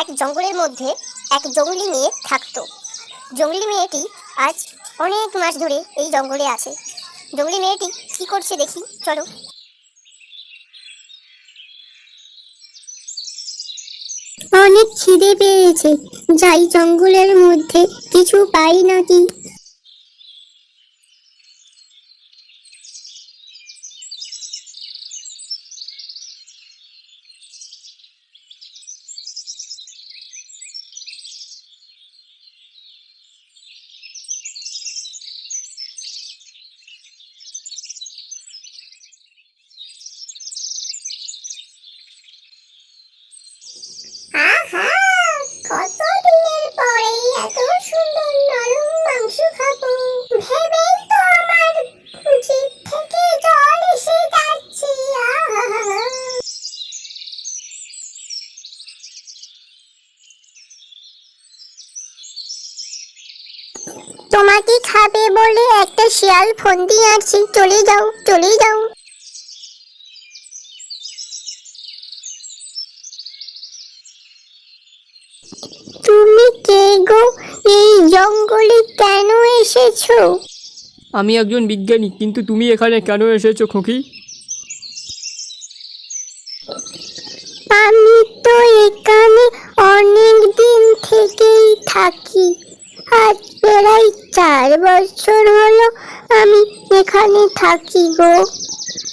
এক জঙ্গলের মধ্যে এক জঙ্গলি মেয়ে থাকতো। জঙ্গলি মেয়েটি আজ অনেক মাস ধরে এই জঙ্গলে আছে। জঙ্গলি মেয়েটি কি করছে দেখি, চলো। অনেক খিদে পেয়েছে। যাই জঙ্গলের মধ্যে কিছু পাই নাকি আহা কত দিনের পরে এত সুন্দর নরম মাংস খাব ভেবেই তো আমার জিভ থেকে জল এসে যাচ্ছে আহা তোমাকে খাবে বলে একটা শিয়াল ফোন দিয়ে আসছে চলে যাও চলে যাও। তুমি কে গো? এই জঙ্গলে কেন এসেছ? আমি একজন বিজ্ঞানী কিন্তু তুমি এখানে কেন এসেছ খোকি? আমি তো এখানে অনেক দিন থেকেই থাকি। আজ প্রায় চার বছর হলো আমি এখানে থাকি গো।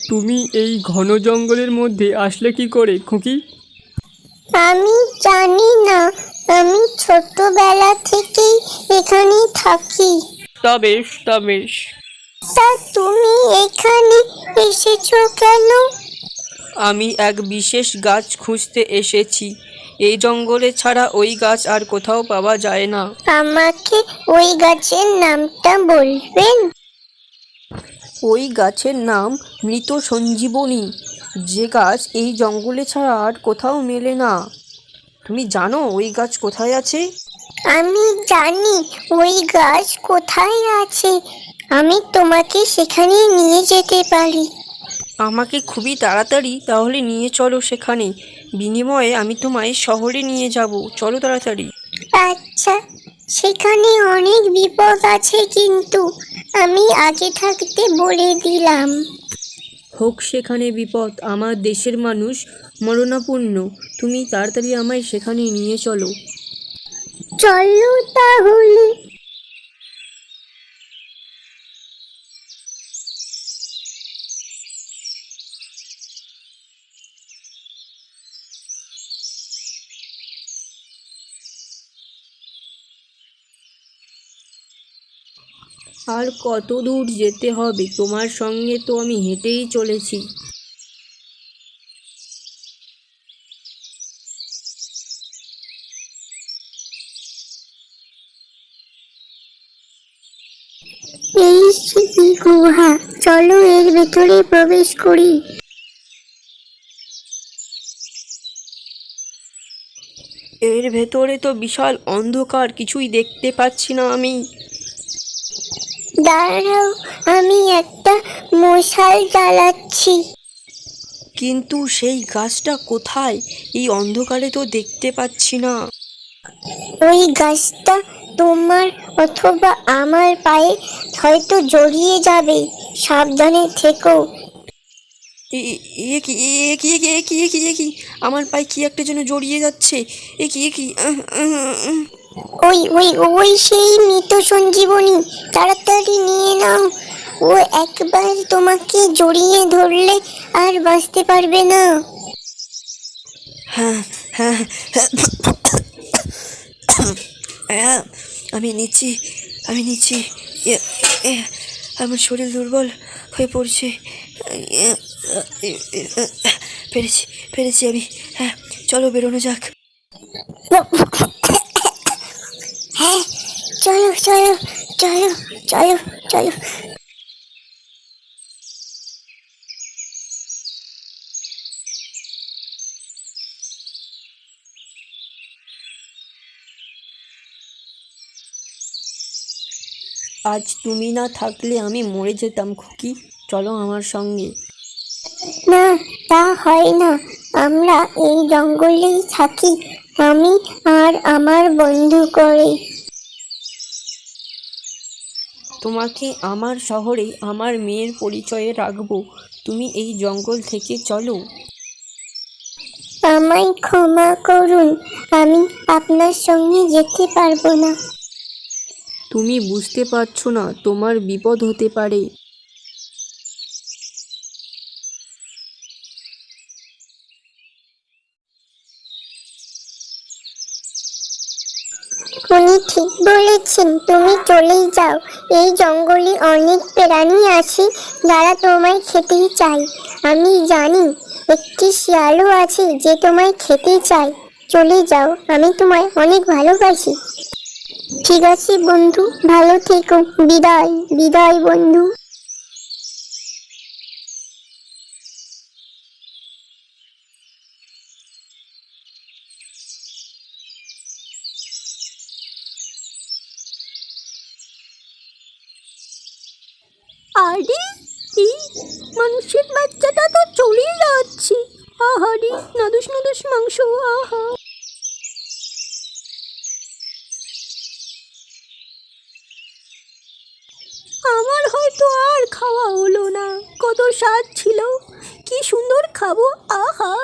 তুমি এই ঘন জঙ্গলের মধ্যে আসলে কি করে খুকি? আমি জানি না আমি ছোটবেলা থেকেই এখানে থাকি। তা বেশ তা বেশ। তা তুমি এখানে এসেছ কেন? আমি এক বিশেষ গাছ খুঁজতে এসেছি। এই জঙ্গলে ছাড়া ওই গাছ আর কোথাও পাওয়া যায় না। আমাকে ওই গাছের নামটা বলবেন? ওই গাছের নাম মৃত সঞ্জীবনী। যে গাছ এই জঙ্গলে ছাড়া আর কোথাও মেলে না। তুমি জানো ওই গাছ কোথায় আছে? আমি জানি ওই গাছ কোথায় আছে। আমি তোমাকে সেখানে নিয়ে যেতে পারি। আমাকে খুবই তাড়াতাড়ি তাহলে নিয়ে চলো সেখানে। বিনিময়ে আমি তোমায় শহরে নিয়ে যাব। চলো তাড়াতাড়ি। আচ্ছা সেখানে অনেক বিপদ আছে কিন্তু আমি আগে থাকতে বলে দিলাম। হোক সেখানে বিপদ আমার দেশের মানুষ মরণাপূর্ণ তুমি তাড়াতাড়ি আমায় সেখানে নিয়ে চলো। চলো তাহলে। আর কত দূর যেতে হবে? তোমার সঙ্গে তো আমি হেঁটেই চলেছি। এই গুহা চলো এর ভেতরে প্রবেশ করি। এর ভেতরে তো বিশাল অন্ধকার কিছুই দেখতে পাচ্ছি না আমি। দাঁড়াও আমি একটা মশাল জ্বালাচ্ছি কিন্তু সেই গাছটা কোথায় এই অন্ধকারে তো দেখতে পাচ্ছি না ওই গাছটা তোমার অথবা আমার পায়ে হয়তো জড়িয়ে যাবে সাবধানে থেকো এ কি এ কি এ কি এ কি এ কি আমার পায়ে কি একটা যেন জড়িয়ে যাচ্ছে এ কি এ কি। ওই ওই ওই সেই মৃত সঞ্জীবনী তাড়াতাড়ি নিয়ে নাও। ও একবার তোমাকে জড়িয়ে ধরলে আর বাঁচতে পারবে না। হ্যাঁ হ্যাঁ হ্যাঁ। হ্যাঁ, আমি নিচ্ছি আমি নিচ্ছি। আমার শরীর দুর্বল হয়ে পড়ছে। পেরেছি পেরেছি আমি। হ্যাঁ চলো বেরোনো যাক। চলো চলো চলো চলো চলো। আজ তুমি না থাকলে আমি মরে যেতাম খুকি। চলো আমার সঙ্গে। না তা হয় না। আমরা এই জঙ্গলেই থাকি। আমি আর আমার বন্ধু করে। তোমাকে আমার শহরে আমার মেয়ের পরিচয়ে রাখব। তুমি এই জঙ্গল থেকে চলো। আমায় ক্ষমা করুন আমি আপনার সঙ্গে যেতে পারব না। তুমি বুঝতে পারছ না তোমার বিপদ হতে পারে। উনি ঠিক বলেছেন, তুমি চলেই যাও। এই জঙ্গলে অনেক প্রাণী আছে, যারা তোমায় খেতেই চাই আমি জানি, একটি শিয়ালও আছে যে তোমায় খেতে চায়। চলে যাও, আমি তোমায় অনেক ভালোবাসি। ঠিক আছে বন্ধু, ভালো থেকো। বিদায় বিদায় বন্ধু। আরে, এই মানুষের বাচ্চাটা তো চলেই যাচ্ছে। আহারে, নাদুস নাদুস মাংস, আহা। আমার হয়তো আর খাওয়া হলো না। কত স্বাদ ছিল। কি সুন্দর খাব, আহা।